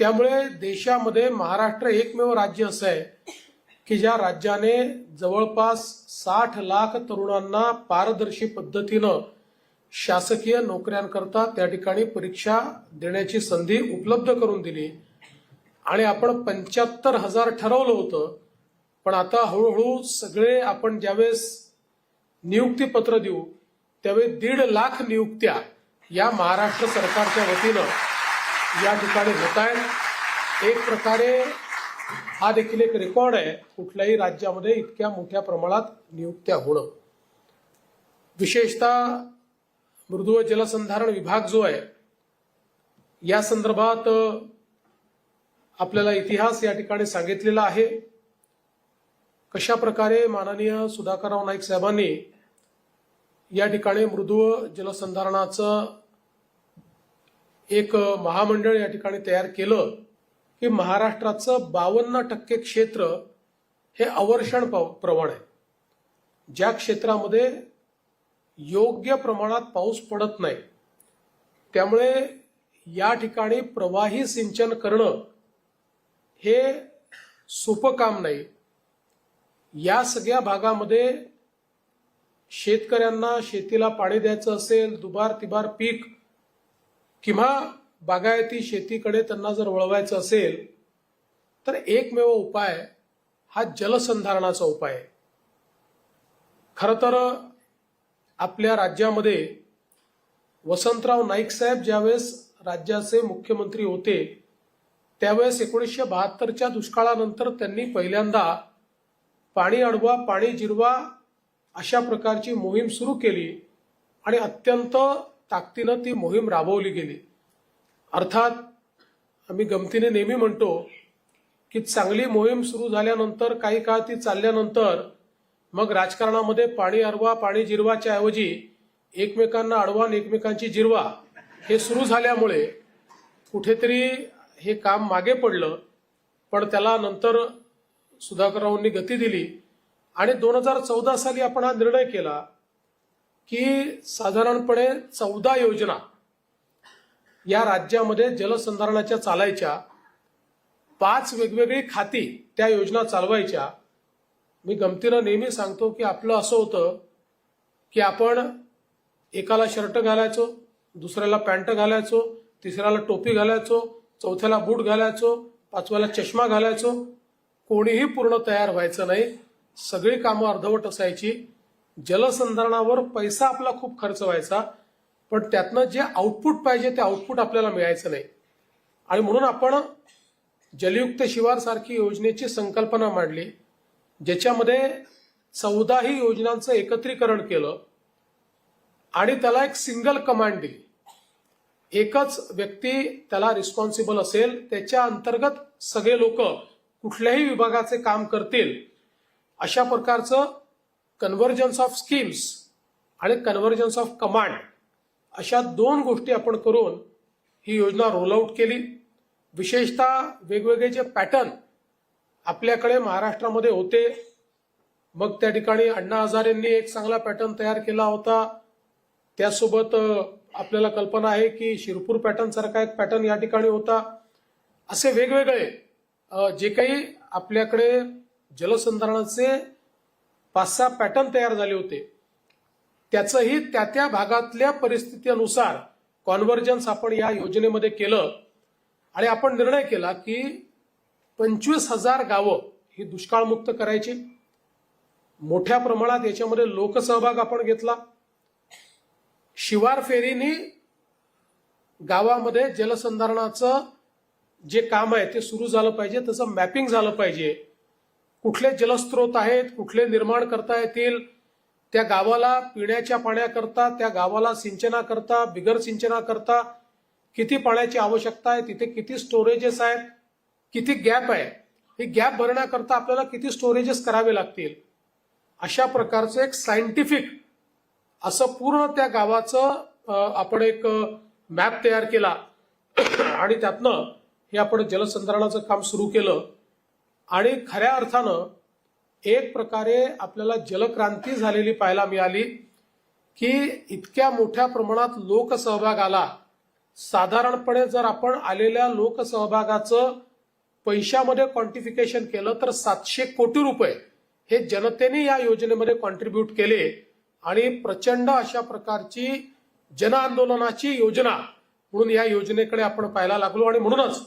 त्यामुळे देशामध्ये महाराष्ट्र एकमेव राज्य असं आहे की ज्या राज्याने जवळपास साठ लाख तरुणांना पारदर्शी पद्धतीनं शासकीय नोकऱ्यांकरता त्या ठिकाणी परीक्षा देण्याची संधी उपलब्ध करून दिली. आणि आपण पंच्याहत्तर हजार ठरवलं होतं पण आता हळूहळू सगळे आपण ज्यावेळेस नियुक्तीपत्र देऊ त्यावेळी दीड लाख नियुक्त्या या महाराष्ट्र सरकारच्या वतीनं या ठिकाणी होत आहेत. एक प्रकारे हा देखील एक रेकॉर्ड आहे. कुठल्याही राज्यामध्ये इतक्या मोठ्या प्रमाणात नियुक्त्या होणं. विशेषतः मृदू व जलसंधारण विभाग जो आहे या संदर्भात आपल्याला इतिहास या ठिकाणी सांगितलेला आहे. कशा प्रकारे माननीय सुधाकरराव नाईक साहेबांनी या ठिकाणी मृदू जलसंधारणाचं एक महामंडळ या ठिकाणी तयार केलं की महाराष्ट्राचं बावन्न टक्के क्षेत्र हे अवर्षण पाव- प्रवण आहे. ज्या क्षेत्रामध्ये योग्य प्रमाणात पाऊस पडत नाही त्यामुळे या ठिकाणी प्रवाही सिंचन करणं हे सोपं काम नाही. या सगळ्या भागामध्ये शेतकऱ्यांना शेतीला पाणी द्यायचं असेल दुबार तिबार पीक किंवा बागायती शेतीकडे त्यांना जर वळवायचं असेल तर एकमेव उपाय हा जलसंधारणाचा उपाय आहे. खरं तर आपल्या राज्यामध्ये वसंतराव नाईक साहेब ज्यावेळेस राज्याचे मुख्यमंत्री होते त्यावेळेस एकोणीसशे बहात्तरच्या दुष्काळानंतर त्यांनी पहिल्यांदा पाणी अडवा पाणी जिरवा अशा प्रकारची मोहीम सुरू केली आणि अत्यंत ताकदीनं ती मोहीम राबवली गेली. अर्थात आम्ही गमतीने नेहमी म्हणतो की चांगली मोहीम सुरू झाल्यानंतर काही काळ ती चालल्यानंतर मग राजकारणामध्ये पाणी अडवा पाणी जिरवाच्या ऐवजी एकमेकांना अडवा आणि एकमेकांची जिरवा हे सुरू झाल्यामुळे कुठेतरी हे काम मागे पडलं. पण त्याला नंतर सुधाकररावांनी गती दिली आणि दोन हजार चौदा साली आपण हा निर्णय केला. की साधारणपणे चौदा योजना या राज्यामध्ये जलसंधारणाच्या चालायच्या पाच वेगवेगळी खाती त्या योजना चालवायच्या. मी गमतीनं नेहमी सांगतो की आपलं असं होतं की आपण एकाला शर्ट घालायचो दुसऱ्याला पॅन्ट घालायचो तिसऱ्याला टोपी घालायचो चौथ्याला बूट घालायचो पाचव्याला चष्मा घालायचो. कोणीही पूर्ण तयार व्हायचं नाही. सगळी कामं अर्धवट असायची. जलसंधारणावर पैसा आपला खूप खर्च व्हायचा पण त्यातनं जे आउटपुट पाहिजे ते आउटपुट आपल्याला मिळायचं नाही. आणि म्हणून आपण जलयुक्त शिवार सारखी योजनेची संकल्पना मांडली ज्याच्यामध्ये चौदाही योजनांचं एकत्रीकरण केलं आणि त्याला एक सिंगल कमांड दिली. एकच व्यक्ती त्याला रिस्पॉन्सिबल असेल त्याच्या अंतर्गत सगळे लोक कुठल्याही विभागाचे काम करतील अशा प्रकारचं कन्व्हर्जन्स ऑफ स्कीम्स आणि कन्व्हर्जन्स ऑफ कमांड अशा दोन गोष्टी आपण करून ही योजना रोल आऊट केली. विशेषतः वेगवेगळे जे पॅटर्न आपल्याकडे महाराष्ट्रामध्ये होते. मग त्या ठिकाणी अण्णा हजारेंनी एक चांगला पॅटर्न तयार केला होता. त्यासोबत आपल्याला कल्पना आहे की शिरपूर पॅटर्न सारखा एक पॅटर्न या ठिकाणी होता. असे वेगवेगळे जे काही आपल्याकडे जलसंधारणाचे पाच सहा पॅटर्न तयार झाले होते. त्याचंही त्या त्या भागातल्या परिस्थितीनुसार कॉन्व्हर्जन्स आपण या योजनेमध्ये केलं आणि आपण निर्णय केला की पंचवीस हजार गावं ही दुष्काळमुक्त करायची. मोठ्या प्रमाणात याच्यामध्ये लोकसहभाग आपण घेतला. शिवार फेरीनी गावामध्ये जलसंधारणाचं जे काम आहे ते सुरू झालं पाहिजे त्याचं मॅपिंग झालं पाहिजे. कुठले जलस्रोत आहेत कुठले निर्माण करता येतील त्या गावाला पिण्याच्या पाण्याकरता त्या गावाला सिंचनाकरता बिगर सिंचनाकरता किती पाण्याची आवश्यकता आहे तिथे किती स्टोरेजेस आहेत किती गॅप आहे हे गॅप भरण्याकरता आपल्याला किती स्टोरेजेस करावे लागतील? अशा प्रकारचं एक सायंटिफिक असं पूर्ण त्या गावाचं आपण एक मॅप तयार केला. आणि त्यातनं हे आपण जलसंधारणाचं काम सुरू केलं. आणि खऱ्या अर्थानं एक प्रकारे आपल्याला जलक्रांती झालेली पाहायला मिळाली की इतक्या मोठ्या प्रमाणात लोकसहभाग आला. साधारणपणे जर आपण आलेल्या लोकसहभागाचं पैशामध्ये क्वांटिफिकेशन केलं तर सातशे कोटी रुपये हे जनतेने या योजनेमध्ये कॉन्ट्रीब्यूट केले आणि प्रचंड अशा प्रकारची जन आंदोलनाची योजना म्हणून या योजनेकडे आपण पाहायला लागलो. आणि म्हणूनच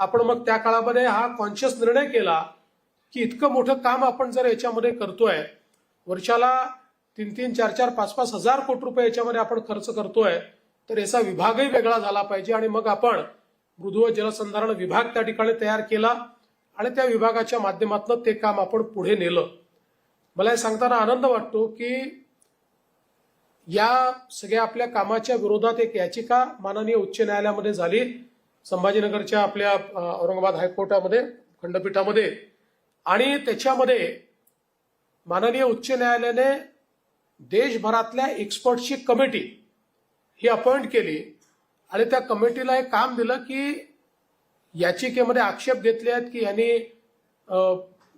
आपण मग त्या काळामध्ये हा कॉन्शियस निर्णय केला की इतकं मोठं काम आपण जर याच्यामध्ये करतोय वर्षाला तीन तीन चार चार पाच पाच हजार कोटी रुपये याच्यामध्ये आपण खर्च करतोय तर याचा विभागही वेगळा झाला पाहिजे आणि मग आपण मृदू व जलसंधारण विभाग त्या ठिकाणी तयार केला आणि त्या विभागाच्या माध्यमातून ते काम आपण पुढे नेलं. मला हे सांगताना आनंद वाटतो की या सगळ्या आपल्या कामाच्या विरोधात एक याचिका माननीय उच्च न्यायालयामध्ये झाली. संभाजीनगरच्या आपल्या औरंगाबाद हायकोर्टामध्ये खंडपीठामध्ये आणि त्याच्यामध्ये माननीय उच्च न्यायालयाने देशभरातल्या एक्सपर्टची कमिटी ही अपॉइंट केली आणि त्या कमिटीला एक काम दिलं की याचिकेमध्ये आक्षेप घेतले आहेत की यांनी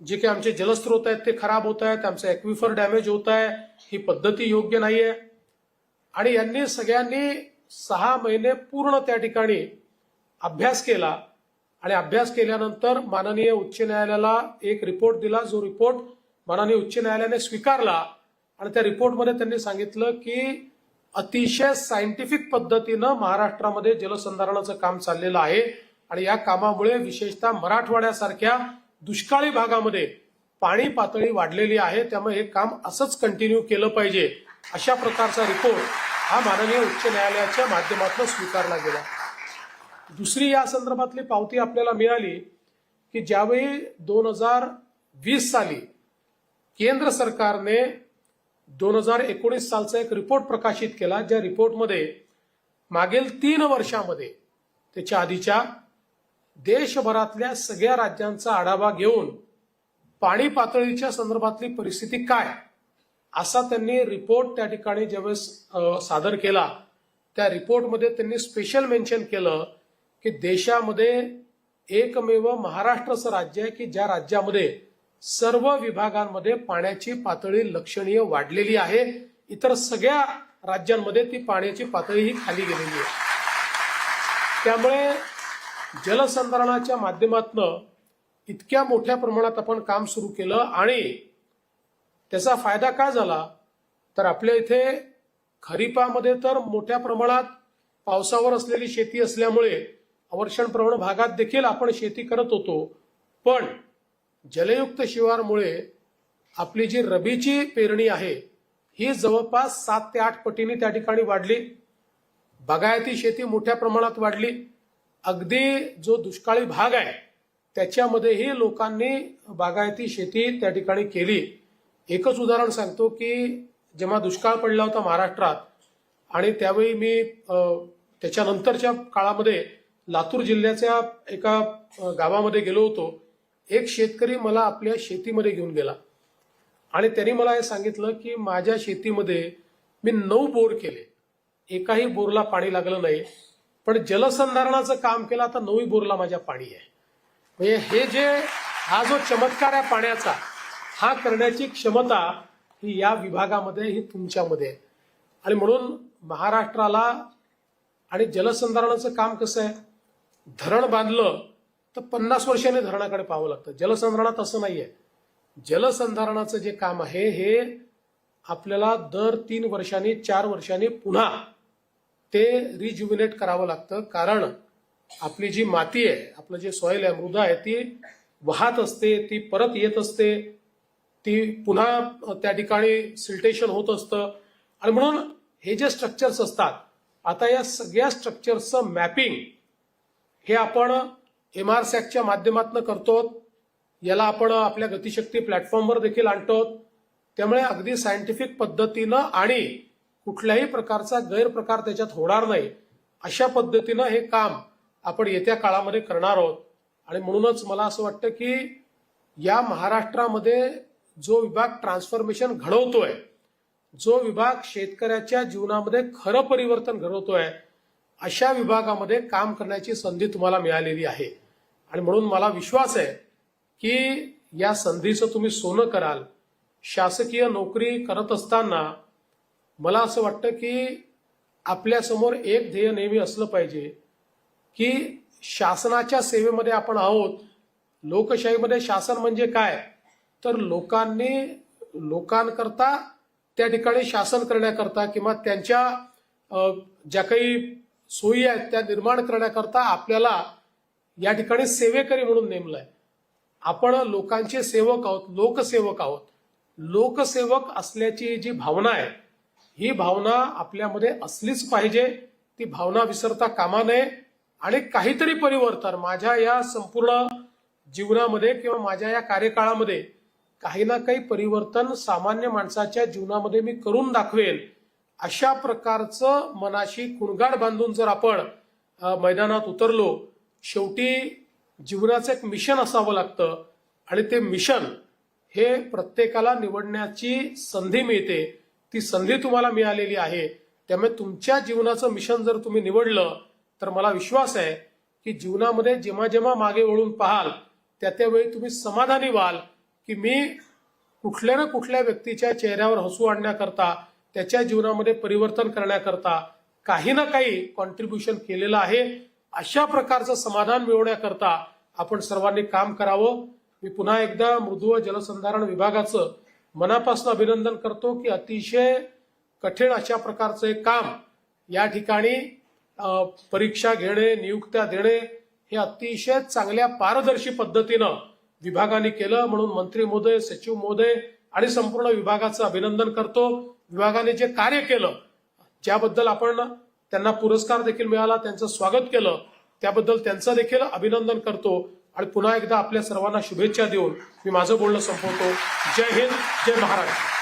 जे काही आमचे जलस्रोत आहेत ते खराब होत आहेत आमचं ॲक्विफर डॅमेज होत आहे ही पद्धती योग्य नाही आहे आणि यांनी सगळ्यांनी सहा महिने पूर्ण त्या ठिकाणी अभ्यास केला आणि अभ्यास केल्यानंतर माननीय उच्च न्यायालयाला एक रिपोर्ट दिला. जो रिपोर्ट माननीय उच्च न्यायालयाने स्वीकारला आणि त्या रिपोर्टमध्ये त्यांनी सांगितलं की अतिशय सायंटिफिक पद्धतीनं महाराष्ट्रामध्ये जलसंधारणाचं काम चाललेलं आहे आणि या कामामुळे विशेषतः मराठवाड्यासारख्या दुष्काळी भागामध्ये पाणी पातळी वाढलेली आहे. त्यामुळे हे काम असंच कंटिन्यू केलं पाहिजे अशा प्रकारचा रिपोर्ट हा माननीय उच्च न्यायालयाच्या माध्यमातून स्वीकारला गेला. दुसरी या संदर्भातली पावती आपल्याला मिळाली की ज्यावेळी दोन हजार वीस साली केंद्र सरकारने दोन हजार एकोणीस सालचा एक रिपोर्ट प्रकाशित केला ज्या रिपोर्टमध्ये मागील तीन वर्षामध्ये त्याच्या आधीच्या देशभरातल्या सगळ्या राज्यांचा आढावा घेऊन पाणी पातळीच्या संदर्भातली परिस्थिती काय असा त्यांनी रिपोर्ट त्या ठिकाणी ज्यावेळेस सादर केला त्या रिपोर्टमध्ये त्यांनी स्पेशल मेन्शन केलं की देशामध्ये एकमेव महाराष्ट्र असं राज्य आहे की ज्या राज्यामध्ये सर्व विभागांमध्ये पाण्याची पातळी लक्षणीय वाढलेली आहे इतर सगळ्या राज्यांमध्ये ती पाण्याची पातळी ही खाली गेलेली आहे. त्यामुळे जलसंधारणाच्या माध्यमातनं इतक्या मोठ्या प्रमाणात आपण काम सुरू केलं आणि त्याचा फायदा काय झाला? तर आपल्या इथे खरीपामध्ये तर मोठ्या प्रमाणात पावसावर असलेली शेती असल्यामुळे अवर्षणप्रवण भागात देखील आपण शेती करत होतो. पण जलयुक्त शिवारमुळे आपली जी रबीची पेरणी आहे ही जवळपास सात ते आठ पटीने त्या ठिकाणी वाढली. बागायती शेती मोठ्या प्रमाणात वाढली. अगदी जो दुष्काळी भाग आहे त्याच्यामध्येही लोकांनी बागायती शेती त्या ठिकाणी केली. एकच उदाहरण सांगतो की जेव्हा दुष्काळ पडला होता महाराष्ट्रात आणि त्यावेळी मी त्याच्यानंतरच्या काळामध्ये लातूर जिल्ह्याच्या एका गावामध्ये गेलो होतो. एक शेतकरी मला आपल्या शेतीमध्ये घेऊन गेला. आणि त्यांनी मला हे सांगितलं की माझ्या शेतीमध्ये मी नऊ बोर केले. एकाही बोरला पाणी लागलं नाही. पण जलसंधारणाचं काम केलं आता नऊही बोरला माझ्या पाणी आहे. म्हणजे हे जे हा जो चमत्कार आहे पाण्याचा हा करण्याची क्षमता ही या विभागामध्ये ही तुमच्यामध्ये आहे. आणि म्हणून महाराष्ट्राला आणि जलसंधारणाचं काम कसं आहे? धरण बांधलं तर पन्नास वर्षांनी धरणाकडे पाहावं लागतं. जलसंधारणात असं नाहीये. जलसंधारणाचं जे काम आहे हे आपल्याला दर तीन वर्षांनी चार वर्षांनी पुन्हा ते रिज्युमिनेट करावं लागतं. कारण आपली जी माती आहे आपलं जे सॉइल आहे मृदा आहे ती वाहत असते ती परत येत असते. ती पुन्हा त्या ठिकाणी सिल्टेशन होत असतं. आणि म्हणून हे जे स्ट्रक्चर्स असतात आता या सगळ्या स्ट्रक्चर्सचं मॅपिंग हे आपण एम आर सॅकच्या माध्यमातून करतो याला आपण आपल्या गतिशक्ती प्लॅटफॉर्मवर देखील आणतो त्यामुळे अगदी सायंटिफिक पद्धतीनं आणि कुठल्याही प्रकारचा गैरप्रकार त्याच्यात होणार नाही. अशा पद्धतीनं हे काम आपण येत्या काळामध्ये करणार आहोत. आणि म्हणूनच मला असं वाटतं की या महाराष्ट्रामध्ये जो विभाग ट्रान्सफॉर्मेशन घडवतोय जो विभाग शेतकऱ्याच्या जीवनामध्ये खरं परिवर्तन घडवतोय अशा विभागामध्ये काम करण्याची संधी तुम्हाला मिळालेली आहे. आणि म्हणून मला विश्वास आहे की या संधीचं तुम्ही सोनं कराल शासकीय नोकरी करत असताना मला असं वाटतं की आपल्यासमोर एक ध्येय नेहमी असलं पाहिजे की शासनाच्या सेवेमध्ये आपण आहोत लोकशाहीमध्ये शासन म्हणजे काय? तर लोकांनी लोकांकरता त्या ठिकाणी शासन करण्याकरता किंवा त्यांच्या ज्या काही सोयी आहेत त्या निर्माण करण्याकरता आपल्याला या ठिकाणी सेवेकरी म्हणून नेमलंय. आपण लोकांचे सेवक आहोत लोकसेवक आहोत. लोकसेवक असल्याची जी भावना आहे ही भावना आपल्यामध्ये असलीच पाहिजे ती भावना विसरता कामा नये आणि काहीतरी परिवर्तन माझ्या या संपूर्ण जीवनामध्ये किंवा माझ्या या कार्यकाळामध्ये काही ना काही परिवर्तन सामान्य माणसाच्या जीवनामध्ये मी करून दाखवेल अशा प्रकारचं मनाशी कुणगाड बांधून जर आपण मैदानात उतरलो शेवटी जीवनाचं एक मिशन असावं लागतं आणि ते मिशन हे प्रत्येकाला निवडण्याची संधी मिळते. ती संधी तुम्हाला मिळालेली आहे. त्यामुळे तुमच्या जीवनाचं मिशन जर तुम्ही निवडलं तर मला विश्वास आहे की जीवनामध्ये जेव्हा जेव्हा मागे वळून पाहाल त्या त्यावेळी तुम्ही समाधानी व्हाल की मी कुठल्या ना कुठल्या व्यक्तीच्या चेहऱ्यावर हसू आणण्याकरता त्याच्या जीवनामध्ये परिवर्तन करण्याकरता काही ना काही कॉन्ट्रीब्युशन केलेलं आहे. अशा प्रकारचं समाधान मिळवण्याकरता आपण सर्वांनी काम करावं. मी पुन्हा एकदा मृदू व जलसंधारण विभागाचं मनापासून अभिनंदन करतो की अतिशय कठीण अशा प्रकारचं एक काम या ठिकाणी परीक्षा घेणे नियुक्त्या देणे हे अतिशय चांगल्या पारदर्शी पद्धतीनं विभागाने केलं. म्हणून मंत्री महोदय सचिव महोदय आणि संपूर्ण विभागाचं अभिनंदन करतो. विभागाने जे कार्य केलं ज्याबद्दल आपण त्यांना पुरस्कार देखील मिळाला त्यांचं स्वागत केलं त्याबद्दल त्यांचं देखील अभिनंदन करतो. आणि पुन्हा एकदा आपल्या सर्वांना शुभेच्छा देऊन मी माझं बोलणं संपवतो. जय हिंद जय महाराष्ट्र.